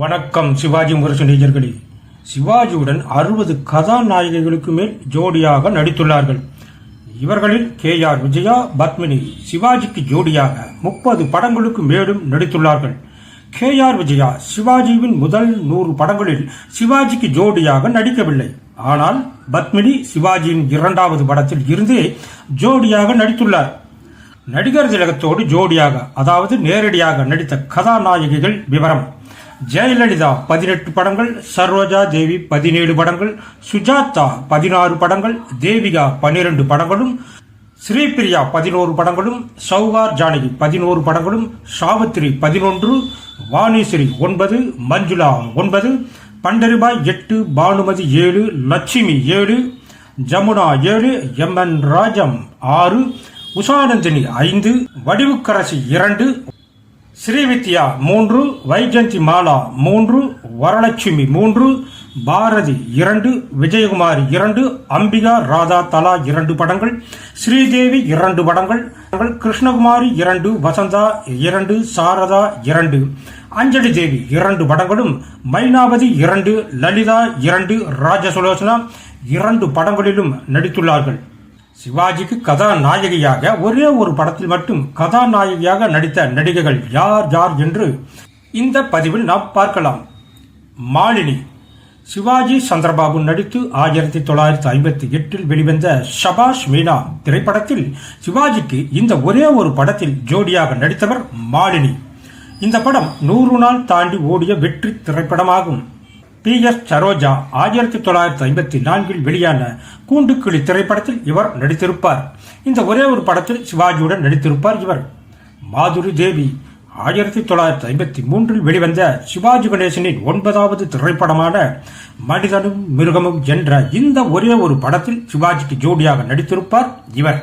வணக்கம் சிவாஜி முரசு நேஜர்களே சிவாஜியுடன் அறுபது கதாநாயகிகளுக்கு மேல் ஜோடியாக நடித்துள்ளார்கள். இவர்களில் கே ஆர் விஜயா பத்மினி சிவாஜிக்கு ஜோடியாக முப்பது படங்களுக்கு மேலும் நடித்துள்ளார்கள். கே ஆர் விஜயா சிவாஜியின் முதல் நூறு படங்களில் சிவாஜிக்கு ஜோடியாக நடிக்கவில்லை. ஆனால் பத்மினி சிவாஜியின் இரண்டாவது படத்தில் இருந்தே ஜோடியாக நடித்துள்ளார். நடிகர் திலகத்தோடு ஜோடியாக அதாவது நேரடியாக நடித்த கதாநாயகிகள் விவரம். ஜெயலலிதா பதினெட்டு படங்கள் சரோஜா தேவி பதினேழு படங்கள் சுஜாதா பதினாறு படங்கள் தேவிகா பன்னிரண்டு படங்களும் ஸ்ரீபிரியா பதினோரு படங்களும் சௌகார் ஜானகி பதினோரு படங்களும் சாவித்திரி பதினொன்று வாணிஸ்ரீ ஒன்பது மஞ்சுளா ஒன்பது பண்டரிபாய் எட்டு பானுமதி ஏழு லட்சுமி ஏழு ஜமுனா ஏழு எம் என் ராஜம் ஆறு உஷானந்தினி ஐந்து வடிவுக்கரசி இரண்டு ஸ்ரீவித்யா மூன்று. வைஜந்தி மாலா மூன்று. வரலட்சுமி மூன்று. பாரதி இரண்டு. விஜயகுமாரி இரண்டு. அம்பிகா ராதா தலா இரண்டு படங்கள். ஸ்ரீதேவி இரண்டு படங்கள். கிருஷ்ணகுமாரி இரண்டு. வசந்தா இரண்டு. சாரதா இரண்டு. அஞ்சலி தேவி இரண்டு படங்களும். மைனாவதி இரண்டு. லலிதா இரண்டு. ராஜசுலோசனா இரண்டு படங்களிலும் நடித்துள்ளார்கள். சிவாஜிக்கு கதாநாயகியாக ஒரே ஒரு படத்தில் மட்டும் கதாநாயகியாக நடித்த நடிகைகள் யார் யார் என்று இந்த பதிவில் நாம் பார்க்கலாம். மாலினி. சிவாஜி சந்திரபாபு நடித்து ஆயிரத்தி தொள்ளாயிரத்தி ஐம்பத்தி எட்டில் வெளிவந்த ஷபாஷ் மீனா திரைப்படத்தில் சிவாஜிக்கு இந்த ஒரே ஒரு படத்தில் ஜோடியாக நடித்தவர் மாலினி. இந்த படம் நூறு நாள் தாண்டி ஓடிய வெற்றி திரைப்படமாகும். பி எஸ் சரோஜா ஆயிரத்தி தொள்ளாயிரத்தி ஐம்பத்தி நான்கில் வெளியான கூண்டுக்கிளி திரைப்படத்தில் இவர் நடித்திருப்பார். இந்த ஒரே ஒரு படத்தில் சிவாஜியுடன் நடித்திருப்பார் இவர். மாதுரி தேவி ஆயிரத்தி தொள்ளாயிரத்தி ஐம்பத்தி மூன்றில் வெளிவந்த சிவாஜி கணேசனின் ஒன்பதாவது திரைப்படமான மனிதனும் மிருகமும் என்ற இந்த ஒரே ஒரு படத்தில் சிவாஜிக்கு ஜோடியாக நடித்திருப்பார் இவர்.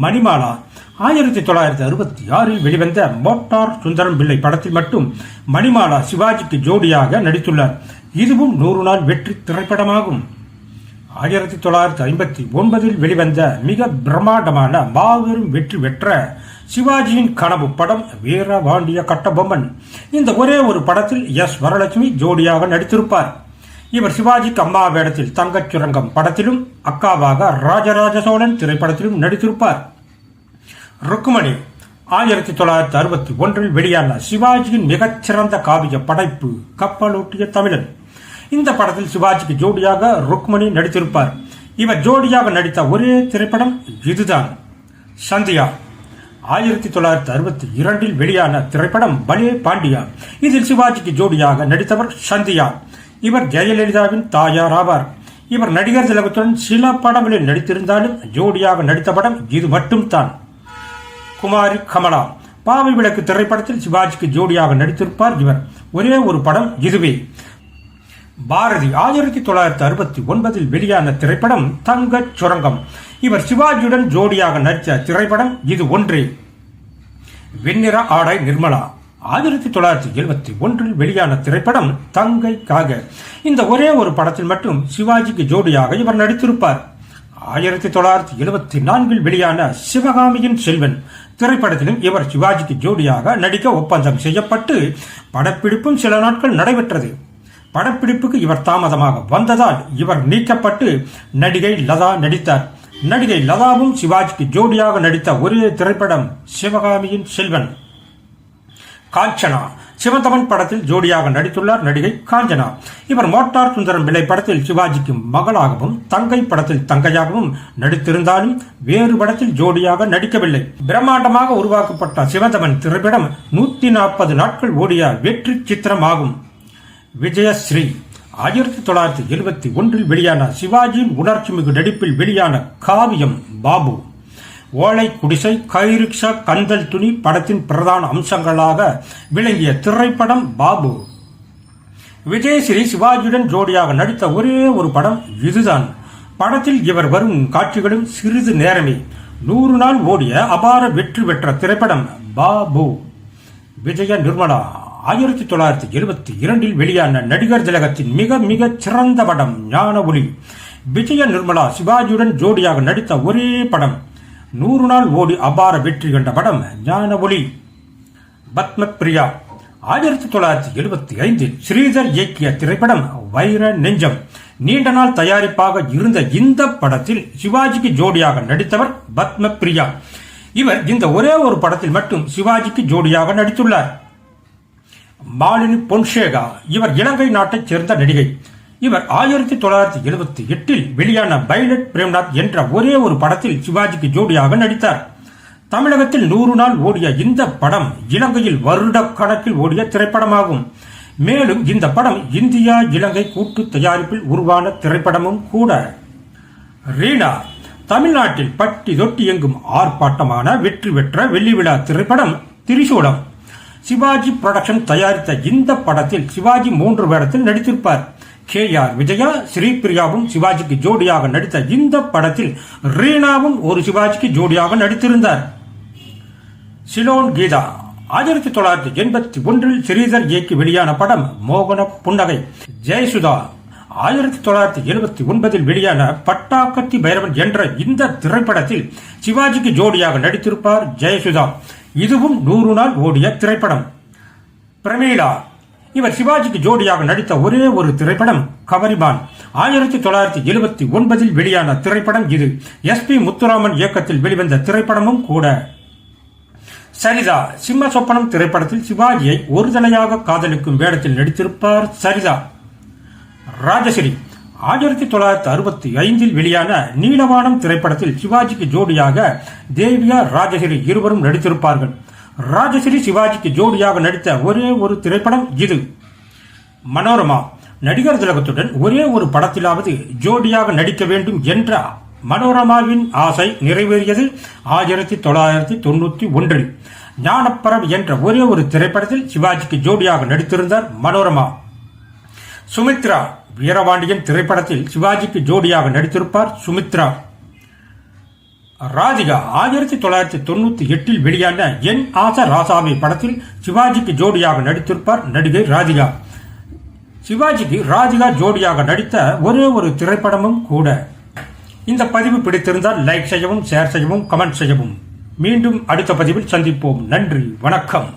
மணிமாலா. ஆயிரத்தி தொள்ளாயிரத்தி அறுபத்தி ஆறில் வெளிவந்த மோட்டார் சுந்தரம் பிள்ளை படத்தில் மட்டும் மணிமாலா சிவாஜிக்கு ஜோடியாக நடித்துள்ளார். இதுவும் நூறு நாள் வெற்றி திரைப்படமாகும். ஆயிரத்தி தொள்ளாயிரத்தி ஐம்பத்தி ஒன்பதில் வெளிவந்த மிக பிரம்மாண்டமான மாபெரும் வெற்றி பெற்ற சிவாஜியின் கனவு படம் வீரபாண்டிய கட்டபொம்மன். இந்த ஒரே ஒரு படத்தில் எஸ் வரலட்சுமி ஜோடியாக நடித்திருப்பார். இவர் சிவாஜிக்கு அம்மா வேடத்தில் தங்கச் சுரங்கம் படத்திலும் அக்காவாக ராஜராஜ சோழன் திரைப்படத்திலும் நடித்திருப்பார். ருக்குமணி ஆயிரத்தி தொள்ளாயிரத்தி அறுபத்தி ஒன்றில் வெளியான சிவாஜியின் மிகச்சிறந்த காவிய படைப்பு கப்பலோட்டிய தமிழன். இந்த படத்தில் சிவாஜிக்கு ஜோடியாக ருக்மணி நடித்திருப்பார். இவர் ஜோடியாக நடித்த ஒரே திரைப்படம் இதுதான். சந்தியா ஆயிரத்தி தொள்ளாயிரத்தி அறுபத்தி இரண்டில் வெளியான திரைப்படம் பலே பாண்டியா. இதில் சிவாஜிக்கு ஜோடியாக நடித்தவர் சந்தியா. இவர் ஜெயலலிதாவின் தாயார் ஆவார். இவர் நடிகர் திலகத்துடன் சில படங்களில் நடித்திருந்தாலும் ஜோடியாக நடித்த படம் இது மட்டும்தான். குமாரி கமலா பாவை விளக்கு திரைப்படத்தில் சிவாஜிக்கு ஜோடியாக நடித்திருப்பார் இவர். ஒரே ஒரு படம் இதுவே. பாரதி ஆயிரத்தி தொள்ளாயிரத்தி அறுபத்தி ஒன்பதில் வெளியான திரைப்படம் தங்கச் சுரங்கம். இவர் சிவாஜியுடன் ஜோடியாக நடித்த திரைப்படம் இது ஒன்றே. வெண்ணிற ஆடை நிர்மலா. ஆயிரத்தி தொள்ளாயிரத்தி எழுபத்தி ஒன்றில் வெளியான திரைப்படம் தங்கைக்காக. இந்த ஒரே ஒரு படத்தில் மட்டும் சிவாஜிக்கு ஜோடியாக இவர் நடித்திருப்பார். ஆயிரத்தி தொள்ளாயிரத்தி எழுபத்தி நான்கில் வெளியான சிவகாமியின் செல்வன் திரைப்படத்திலும் இவர் சிவாஜிக்கு ஜோடியாக நடிக்க ஒப்பந்தம் செய்யப்பட்டு படப்பிடிப்பும் சில நாட்கள் நடைபெற்றது. படப்பிடிப்புக்கு இவர் தாமதமாக வந்ததால் இவர் நீக்கப்பட்டு நடிகை லதா நடித்தார். நடிகை லதாவும் சிவாஜிக்கு ஜோடியாக நடித்த ஒரே திரைப்படம் சிவகாமியின் செல்வன். காஞ்சனா. சிவந்தமன் படத்தில் ஜோடியாக நடித்துள்ளார் நடிகை காஞ்சனா. இவர் மோட்டார் சுந்தரம் விலை படத்தில் சிவாஜிக்கு மகளாகவும் தங்கை படத்தில் தங்கையாகவும் நடித்திருந்தாலும் வேறு படத்தில் ஜோடியாக நடிக்கவில்லை. பிரம்மாண்டமாக உருவாக்கப்பட்ட சிவந்தமன் திரைப்படம் நூத்தி நாற்பது நாட்கள் ஓடிய வெற்றி சித்திரமாகும். விஜயஸ்ரீ. ஆயிரத்தி தொள்ளாயிரத்தி எழுபத்தி ஒன்றில் வெளியான சிவாஜியின் உணர்ச்சி மிகு நடிப்பில் வெளியான காவியம் பாபு. ஓலை குடிசை கைரிக்ஷா கந்தல் துணி படத்தின் பிரதான அம்சங்களாக விளங்கிய திரைப்படம் பாபு. விஜயஸ்ரீ சிவாஜியுடன் ஜோடியாக நடித்த ஒரே ஒரு படம் இதுதான். படத்தில் இவர் வரும் காட்சிகளும் சிறிது நேரமே. நூறு நாள் ஓடிய அபார வெற்றி பெற்ற திரைப்படம் பாபு. விஜய நிர்மலா ஆயிரத்தி தொள்ளாயிரத்தி எழுபத்தி இரண்டில் வெளியான நடிகர் திலகத்தின் மிக மிக சிறந்த படம் ஞான ஒளி விஜய நிர்மலா சிவாஜியுடன் ஜோடியாக நடித்த ஒரே படம் நூறு நாள் ஓடி அபார வெற்றி கண்ட படம் ஞான ஒளி. பத்மப்ரியா ஆயிரத்தி தொள்ளாயிரத்தி எழுபத்தி ஐந்தில் ஸ்ரீதர் இயக்கிய திரைப்படம் வைர நெஞ்சம். நீண்ட நாள் தயாரிப்பாக இருந்த இந்த படத்தில் சிவாஜிக்கு ஜோடியாக நடித்தவர் பத்மப்ரியா இவர் இந்த ஒரே ஒரு படத்தில் மட்டும் சிவாஜிக்கு ஜோடியாக நடித்துள்ளார். மாலினி பொன்சேகா இவர் இலங்கை நாட்டைச் சேர்ந்த நடிகை. இவர் ஆயிரத்தி தொள்ளாயிரத்தி எழுபத்தி எட்டில் வெளியான பைலட் பிரேம்நாத் என்ற ஒரே ஒரு படத்தில் சிவாஜிக்கு ஜோடியாக நடித்தார். தமிழகத்தில் நூறு நாள் ஓடிய இந்த படம் இலங்கையில் வருட கணக்கில் ஓடிய திரைப்படமாகும். மேலும் இந்த படம் இந்தியா இலங்கை கூட்டு தயாரிப்பில் உருவான திரைப்படமும் கூட. ரீனா தமிழ்நாட்டில் பட்டி தொட்டி எங்கும் ஆர்ப்பாட்டமான வெற்றி பெற்ற வெள்ளி விழா திரைப்படம் திரிசூலம். சிவாஜி புரொடக்ஷன் தயாரித்த இந்த படத்தில் சிவாஜி மூன்று வேடத்தில் நடித்திருப்பார். கே ஆர் விஜயா ஸ்ரீபிரியாவும் சிவாஜிக்கு ஜோடியாக நடித்த இந்த படத்தில் ரீனாவும் ஒரு சிவாஜிக்கு ஜோடியாக நடித்திருந்தார். சிலோன் கீதா ஆயிரத்தி தொள்ளாயிரத்தி எண்பத்தி ஒன்றில் ஸ்ரீதர் இயக்கி வெளியான படம் மோகன புன்னகை. ஜெயசுதா ஆயிரத்தி தொள்ளாயிரத்தி எழுபத்தி ஒன்பதில் வெளியான பட்டாக்கத்தி பைரவன் என்ற இந்த திரைப்படத்தில் சிவாஜிக்கு ஜோடியாக நடித்திருப்பார் ஜெயசுதா. இதுவும் நூறு நாள் ஓடிய திரைப்படம். பிரமீளா இவர் சிவாஜிக்கு ஜோடியாக நடித்த ஒரே ஒரு திரைப்படம் கவரிமான் ஆயிரத்தி தொள்ளாயிரத்தி எழுபத்தி ஒன்பதில் வெளியான திரைப்படம் இது. எஸ் பி முத்துராமன் இயக்கத்தில் வெளிவந்த திரைப்படமும் கூட. சரிதா சிம்ம சொப்பனம் திரைப்படத்தில் சிவாஜியை ஒரு தலையாக காதலிக்கும் வேடத்தில் நடித்திருப்பார் சரிதா. ராஜஸ்ரீ ஆயிரத்தி தொள்ளாயிரத்தி அறுபத்தி ஐந்தில் வெளியான நீலவானம் திரைப்படத்தில் சிவாஜிக்கு ஜோடியாக தேவியா ராஜஸ்ரீ இருவரும் நடித்திருப்பார்கள். ராஜஸ்ரீ சிவாஜிக்கு ஜோடியாக நடித்த ஒரே ஒரு திரைப்படம் இது. மனோரமா நடிகர் திலகத்துடன் ஒரே ஒரு படத்திலாவது ஜோடியாக நடிக்க வேண்டும் என்ற மனோரமாவின் ஆசை நிறைவேறியது ஆயிரத்தி தொள்ளாயிரத்தி தொண்ணூத்தி ஒன்றில். ஞானப்பரம் என்ற ஒரே ஒரு திரைப்படத்தில் சிவாஜிக்கு ஜோடியாக நடித்திருந்தார் மனோரமா. சுமித்ரா வீரபாண்டியன் திரைப்படத்தில் சிவாஜிக்கு ஜோடியாக நடித்திருப்பார் சுமித்ரா. ராதிகா ஆயிரத்தி தொள்ளாயிரத்தி தொண்ணூத்தி எட்டில் வெளியான என் ஆச ராசாமி படத்தில் சிவாஜிக்கு ஜோடியாக நடித்திருப்பார் நடிகை ராதிகா. சிவாஜிக்கு ராதிகா ஜோடியாக நடித்த ஒரே ஒரு திரைப்படமும் கூட. இந்த பதிவு பிடித்திருந்தால் லைக் செய்யவும் ஷேர் செய்யவும் கமெண்ட் செய்யவும். மீண்டும் அடுத்த பதிவில் சந்திப்போம். நன்றி வணக்கம்.